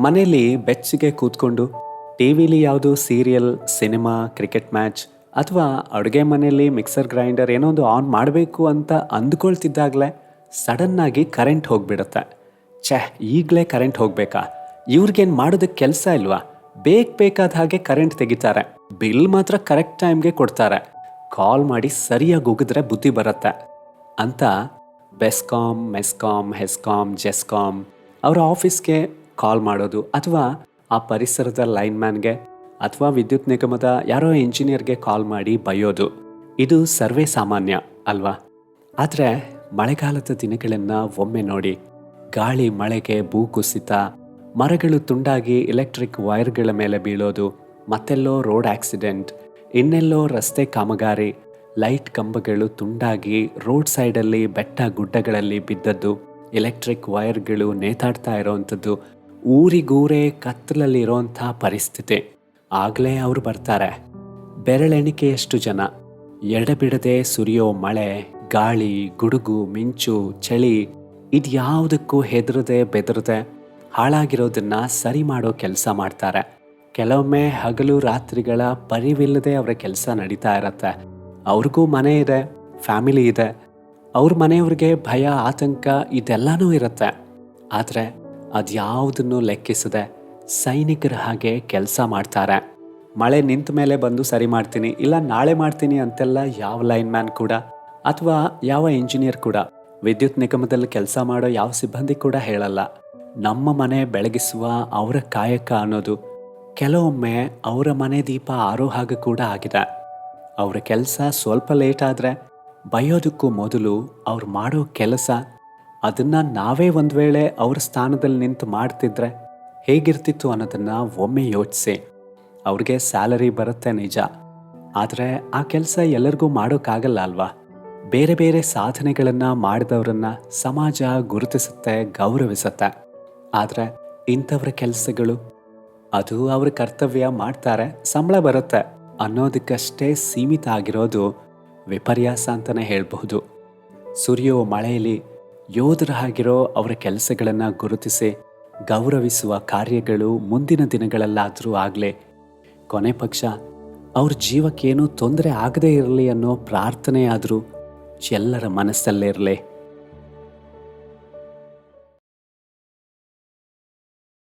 ಮನೆಯಲ್ಲಿ ಬೆಚ್ಚಿಗೆ ಕೂತ್ಕೊಂಡು ಟಿ ವಿಲಿ ಯಾವುದು ಸೀರಿಯಲ್, ಸಿನಿಮಾ, ಕ್ರಿಕೆಟ್ ಮ್ಯಾಚ್ ಅಥವಾ ಅಡುಗೆ ಮನೆಯಲ್ಲಿ ಮಿಕ್ಸರ್ ಗ್ರೈಂಡರ್ ಏನೋ ಒಂದು ಆನ್ ಮಾಡಬೇಕು ಅಂತ ಅಂದ್ಕೊಳ್ತಿದ್ದಾಗಲೇ ಸಡನ್ನಾಗಿ ಕರೆಂಟ್ ಹೋಗಿಬಿಡುತ್ತೆ. ಛೇ, ಈಗಲೇ ಕರೆಂಟ್ ಹೋಗಬೇಕಾ? ಇವ್ರಿಗೇನು ಮಾಡೋದಕ್ಕೆ ಕೆಲಸ ಇಲ್ವಾ? ಬೇಕ್ ಬೇಕಾದ ಹಾಗೆ ಕರೆಂಟ್ ತೆಗಿತಾರೆ. ಬಿಲ್ ಮಾತ್ರ ಕರೆಕ್ಟ್ ಟೈಮ್ಗೆ ಕೊಡ್ತಾರೆ. ಕಾಲ್ ಮಾಡಿ ಸರಿಯಾಗಿ ಉಗಿದ್ರೆ ಬುದ್ಧಿ ಬರುತ್ತೆ. ಅಂತ ಬೆಸ್ಕಾಮ್ ಮೆಸ್ಕಾಮ್ ಹೆಸ್ಕಾಮ್ ಜೆಸ್ಕಾಮ್ ಅವರ ಆಫೀಸ್ಗೆ ಕಾಲ್ ಮಾಡೋದು ಅಥವಾ ಆ ಪರಿಸರದ ಲೈನ್ ಮ್ಯಾನ್ಗೆ ಅಥವಾ ವಿದ್ಯುತ್ ನಿಗಮದ ಯಾರೋ ಇಂಜಿನಿಯರ್ಗೆ ಕಾಲ್ ಮಾಡಿ ಬೈಯೋದು. ಇದು ಸರ್ವೇ ಸಾಮಾನ್ಯ, ಅಲ್ವಾ? ಆದರೆ ಮಳೆಗಾಲದ ದಿನಗಳನ್ನು ಒಮ್ಮೆ ನೋಡಿ ಗಾಳಿ, ಮಳೆಗೆ ಭೂಕುಸಿತ ಮರಗಳು ತುಂಡಾಗಿ ಎಲೆಕ್ಟ್ರಿಕ್ ವೈರ್ಗಳ ಮೇಲೆ ಬೀಳೋದು, ಮತ್ತೆಲ್ಲೋ ರೋಡ್ ಆಕ್ಸಿಡೆಂಟ್, ಇನ್ನೆಲ್ಲೋ ರಸ್ತೆ ಕಾಮಗಾರಿ, ಲೈಟ್ ಕಂಬಗಳು ತುಂಡಾಗಿ ರೋಡ್ ಸೈಡಲ್ಲಿ ಬೆಟ್ಟ ಗುಡ್ಡಗಳಲ್ಲಿ ಬಿದ್ದದ್ದು, ಎಲೆಕ್ಟ್ರಿಕ್ ವೈರ್ಗಳು ನೇತಾಡ್ತಾ ಇರೋವಂಥದ್ದು ಊರಿಗೂರೇ ಕತ್ತಲಲ್ಲಿರೋಂಥ ಪರಿಸ್ಥಿತಿ. ಆಗಲೇ ಅವರು ಬರ್ತಾರೆ. ಬೆರಳೆಣಿಕೆಯಷ್ಟು ಜನ. ಎಡಬಿಡದೆ ಸುರಿಯೋ ಮಳೆ, ಗಾಳಿ, ಗುಡುಗು, ಮಿಂಚು, ಚಳಿ ಇದ್ಯಾವುದಕ್ಕೂ ಹೆದರದೆ ಬೆದರದೆ ಹಾಳಾಗಿರೋದನ್ನ ಸರಿ ಮಾಡೋ ಕೆಲಸ ಮಾಡ್ತಾರೆ. ಕೆಲವೊಮ್ಮೆ ಹಗಲು ರಾತ್ರಿಗಳ ಪರಿವಿಲ್ಲದೆ ಅವರ ಕೆಲಸ ನಡೀತಾ ಇರತ್ತೆ. ಅವ್ರಿಗೂ ಮನೆ ಇದೆ, ಫ್ಯಾಮಿಲಿ ಇದೆ. ಅವ್ರ ಮನೆಯವ್ರಿಗೆ ಭಯ, ಆತಂಕ ಇದೆಲ್ಲನೂ ಇರುತ್ತೆ. ಆದರೆ ಅದ್ಯಾವುದನ್ನು ಲೆಕ್ಕಿಸದೆ ಸೈನಿಕರ ಹಾಗೆ ಕೆಲಸ ಮಾಡ್ತಾರೆ. ಮಳೆ ನಿಂತ ಮೇಲೆ ಬಂದು ಸರಿ ಮಾಡ್ತೀನಿ, ಇಲ್ಲ ನಾಳೆ ಮಾಡ್ತೀನಿ ಅಂತೆಲ್ಲ ಯಾವ ಲೈನ್ ಮ್ಯಾನ್ ಕೂಡ, ಅಥವಾ ಯಾವ ಇಂಜಿನಿಯರ್ ಕೂಡ, ವಿದ್ಯುತ್ ನಿಗಮದಲ್ಲಿ ಕೆಲಸ ಮಾಡೋ ಯಾವ ಸಿಬ್ಬಂದಿ ಕೂಡ ಹೇಳಲ್ಲ. ನಮ್ಮ ಮನೆ ಬೆಳಗಿಸುವ ಅವರ ಕಾಯಕ ಅನ್ನೋದು ಕೆಲವೊಮ್ಮೆ ಅವರ ಮನೆ ದೀಪ ಆರೋ ಹಾಗೆ ಕೂಡ ಆಗಿದೆ. ಅವರ ಕೆಲಸ ಸ್ವಲ್ಪ ಲೇಟ್ ಆದರೆ ಬಯೋದಕ್ಕೂ ಮೊದಲು ಅವ್ರು ಮಾಡೋ ಕೆಲಸ ಅದನ್ನ ನಾವೇ ಒಂದು ವೇಳೆ ಅವ್ರ ಸ್ಥಾನದಲ್ಲಿ ನಿಂತು ಮಾಡ್ತಿದ್ರೆ ಹೇಗಿರ್ತಿತ್ತು ಅನ್ನೋದನ್ನು ಒಮ್ಮೆ ಯೋಚಿಸಿ. ಅವ್ರಿಗೆ ಸ್ಯಾಲರಿ ಬರುತ್ತೆ ನಿಜ. ಆದರೆ ಆ ಕೆಲಸ ಎಲ್ಲರಿಗೂ ಮಾಡೋಕ್ಕಾಗಲ್ಲ ಅಲ್ವಾ? ಬೇರೆ ಬೇರೆ ಸಾಧನೆಗಳನ್ನು ಮಾಡಿದವರನ್ನ ಸಮಾಜ ಗುರುತಿಸುತ್ತೆ, ಗೌರವಿಸುತ್ತೆ. ಆದರೆ ಇಂಥವ್ರ ಕೆಲಸಗಳು, ಅದು ಅವ್ರ ಕರ್ತವ್ಯ ಮಾಡ್ತಾರೆ, ಸಂಬಳ ಬರುತ್ತೆ ಅನ್ನೋದಕ್ಕಷ್ಟೇ ಸೀಮಿತ ಆಗಿರೋದು ವಿಪರ್ಯಾಸ ಅಂತಲೇ ಹೇಳಬಹುದು. ಸುರಿಯೋ ಮಳೆಯಲ್ಲಿ ಯೋಧರ ಆಗಿರೋ ಅವರ ಕೆಲಸಗಳನ್ನು ಗುರುತಿಸಿ ಗೌರವಿಸುವ ಕಾರ್ಯಗಳು ಮುಂದಿನ ದಿನಗಳಲ್ಲಾದರೂ ಆಗಲೇ. ಕೊನೆ ಪಕ್ಷ, ಅವ್ರ ಜೀವಕ್ಕೇನೂ ತೊಂದರೆ ಆಗದೇ ಇರಲಿ ಅನ್ನೋ ಪ್ರಾರ್ಥನೆಯಾದರೂ ಎಲ್ಲರ ಮನಸ್ಸಲ್ಲೇ ಇರಲಿ